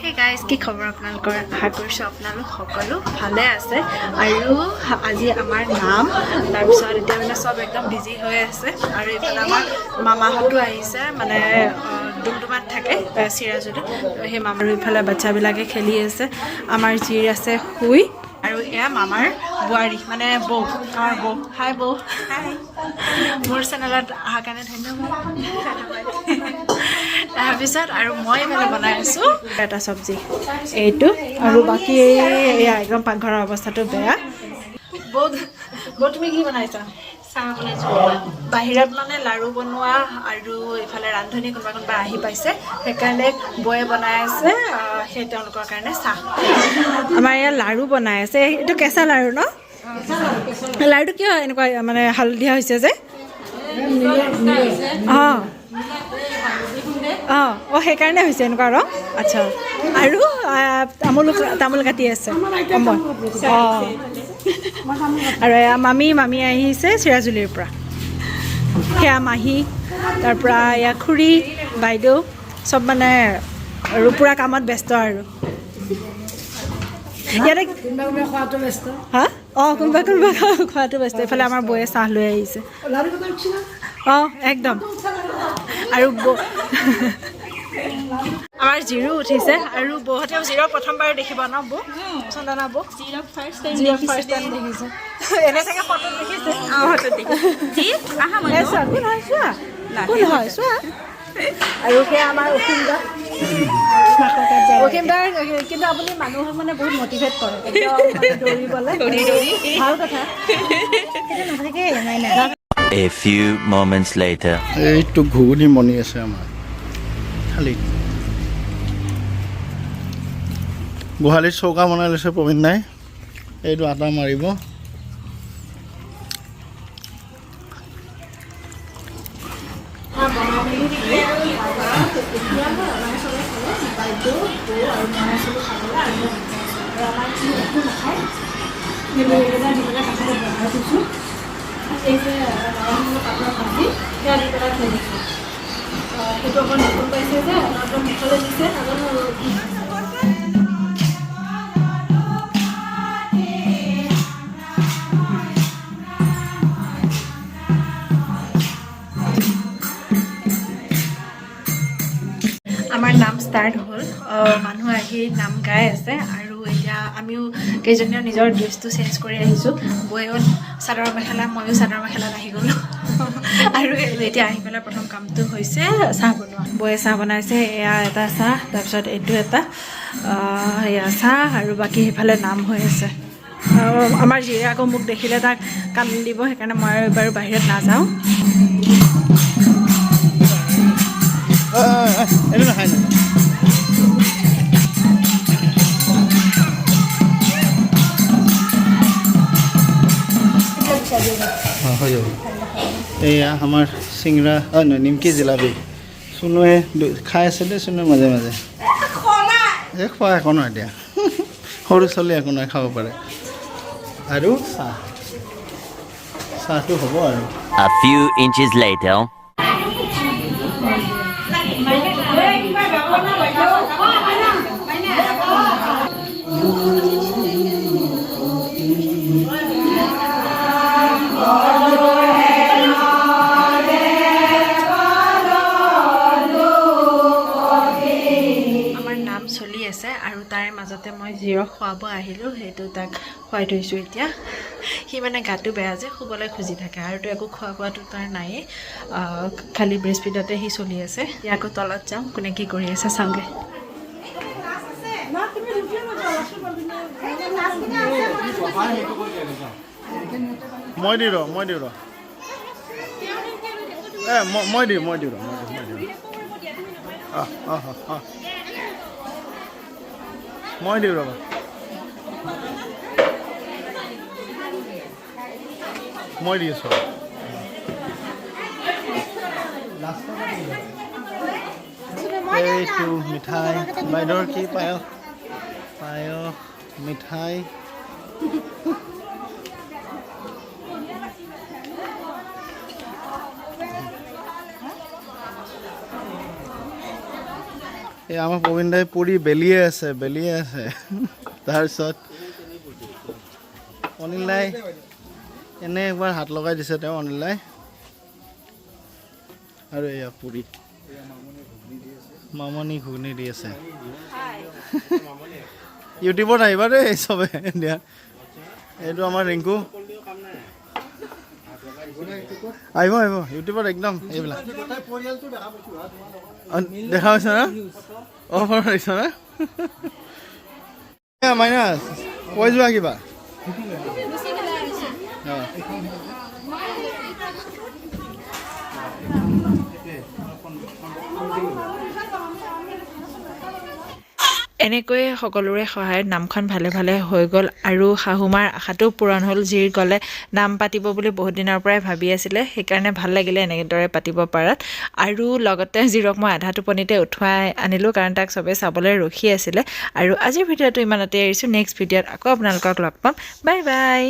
সেই গাইজ কি খবৰ আপোনালোকৰ? আশা কৰিছোঁ আপোনালোক সকলো ভালে আছে। আৰু আজি আমাৰ নাম তাৰপিছত এতিয়া মানে চব একদম বিজি হৈ আছে। আৰু এইফালে আমাৰ মামাহঁতো আহিছে মানে ডুমডুমাত থাকে চিৰাজুলি সেই মামাৰ ইফালে বাচ্ছাবিলাকে খেলি আছে। আমাৰ জীৰ আছে শুই আৰু এয়া মামাৰ বোৱাৰী মানে বৌ। আমাৰ বৌ। হাই বৌ। হাই মোৰ চেনেলত অহাৰ কাৰণে ধন্যবাদ। তাৰপিছত আৰু মই মানে বনাই আছোঁ। এটা চব্জি। এইটো আৰু বাকী এয়া একদম পাকঘৰৰ অৱস্থাটো বেয়া। বহুত বহুত তুমি কি বনাইছা? বাহিৰত মানে লাৰু বনোৱা আৰু এইফালে ৰান্ধনি কোনোবা কোনোবা আহি পাইছে। সেইকাৰণে বৌয়ে বনাই আছে সেই তেওঁলোকৰ কাৰণে চাহ। আমাৰ ইয়াত লাৰু বনাই আছে। এইটো কেঁচা লাৰু ন? লাৰুটো কিয় এনেকুৱা মানে হালধীয়া হৈছে যে। অঁ। অঁ অঁ সেইকাৰণে হৈছে এনেকুৱা ৰং। আচ্ছা। আৰু তামোল তামোল কাটি আছে। অঁ আৰু এয়া মামী মামী আহিছে চিৰাজুলিৰ পৰা। সেয়া মাহী তাৰ পৰা এয়া খুৰী বাইদেউ চব মানে আৰু পূৰা কামত ব্যস্ত আৰু। ইয়াতে হা? অঁ কোনোবা কোনোবা খোৱাটো ব্যস্ত। এইফালে আমাৰ বৌয়ে চাহ লৈ আহিছে। অঁ একদম। আৰু আমাৰ জিৰো উঠিছে আৰু বৌহঁতেও জিৰ প্ৰথমবাৰ দেখিব ন বৌ? চন্দনা বৌ? জিৰ ফাৰ্ষ্ট টাইম দেখিছে এনে চাগে ফটোত দেখিছে? এ চোৱা, কোন হয় চোৱা? কোন হয় চোৱা? আৰু সেয়া আমাৰ অসীম দা। কিন্তু আপুনি মানুহক মানে বহুত মটিভেট কৰে। মানে দৌৰিবলৈ। ভালো কথা। নাথাকে A few moments later. এইটো ঘুগুনি মণি আছে আমাৰ। খালি। গোহালিত চৌকা বনাই লৈছে প্ৰবীণ নাই এইটো আটা মাৰিব। নাজানো আমাৰ নাম ষ্টাৰ্ট হ'ল। মানুহ আহি নাম গাই আছে আৰু এতিয়া আমিও কেইজনীও নিজৰ ড্ৰেছটো চেঞ্জ কৰি আহিছোঁ। বৈও চাদৰ মেখেলা, ময়ো চাদৰ মেখেলাত আহি গ'লোঁ। আৰু এতিয়া আহি পেলাই প্ৰথম কামটো হৈছে চাহ বনোৱা। বৌয়ে চাহ বনাইছে, এয়া এটা চাহ, তাৰপিছত এইটো এটা এয়া চাহ আৰু বাকী সেইফালে নাম হৈ আছে। আমাৰ জীয়ে আকৌ মোক দেখিলে তাক কান্দি দিব, সেইকাৰণে মই বাৰু বাহিৰত নাযাওঁ। এইটো নাখায় এয়া আমাৰ চিংৰা, অঁ নহয় নিমকি জিলাপি। চুনুৱে খাই আছে দেই চুনুৱে মাজে মাজে। এই খোৱা একো নহয় এতিয়া সৰু ছোৱালী একো নহয় খাব পাৰে। আৰু চাহ। চাহটো হ'ব আৰু। নাম চলি আছে আৰু তাৰে মাজতে মই জিৰক খুৱাব আহিলোঁ সেইটো তাক খুৱাই থৈছোঁ এতিয়া। সি মানে গাটো বেয়া যে শুবলৈ খুজি থাকে আৰুতো একো খোৱা বোৱাটো তাৰ আহ, খালি ব্ৰেষ্ট ফিডতে সি চলি আছে। আকৌ তলত যাওঁ কোনে কি কৰি আছে চাওঁগৈ। মই দি ৰ মই দি ৰ। এ মই দিওঁ মই দিওঁ ৰ মই দিওঁ মই দিওঁ মই দিওঁ ৰ'বা মই দি আছোঁ এইটো মিঠাই বাইদেউৰ কি পায়স পায়স মিঠাই এই আমাৰ প্ৰবীণ দাই পৰি বেলিয়ে আছে বেলিয়ে আছে। তাৰপিছত অনিল দাই এনে একবাৰ হাত লগাই দিছে তেওঁ অনিল দাই। আৰু এয়া পুৰি। মামনি ঘুগনি দি আছে। ইউটিউবত আহিবা দেই চবে। দিয়া। এইটো আমাৰ ৰিংকু। আহিব আহিব। ইউটিউবত একদম এইবিলাক। দেখা পাইছ না? অঁ দেখিছা না? কৈ যোৱা কিবা। এনেকৈয়ে সকলোৰে সহায়ত নামখন ভালে ভালে হৈ গ'ল আৰু শাহুমাৰ আশাটো পূৰণ হ'ল যিৰ গ'লে নাম পাতিব বুলি বহুত দিনৰ পৰাই ভাবি আছিলে সেইকাৰণে ভাল লাগিলে এনেদৰে পাতিব পাৰাত। আৰু লগতে জিৰক মই আধা টোপনিতে উঠুৱাই আনিলোঁ কাৰণ তাক চবেই চাবলৈ ৰখি আছিলে। আৰু আজিৰ ভিডিঅ'টো ইমানতে এৰিছোঁ নেক্সট ভিডিঅ'ত আকৌ আপোনালোকক লগ পাম। Bye bye!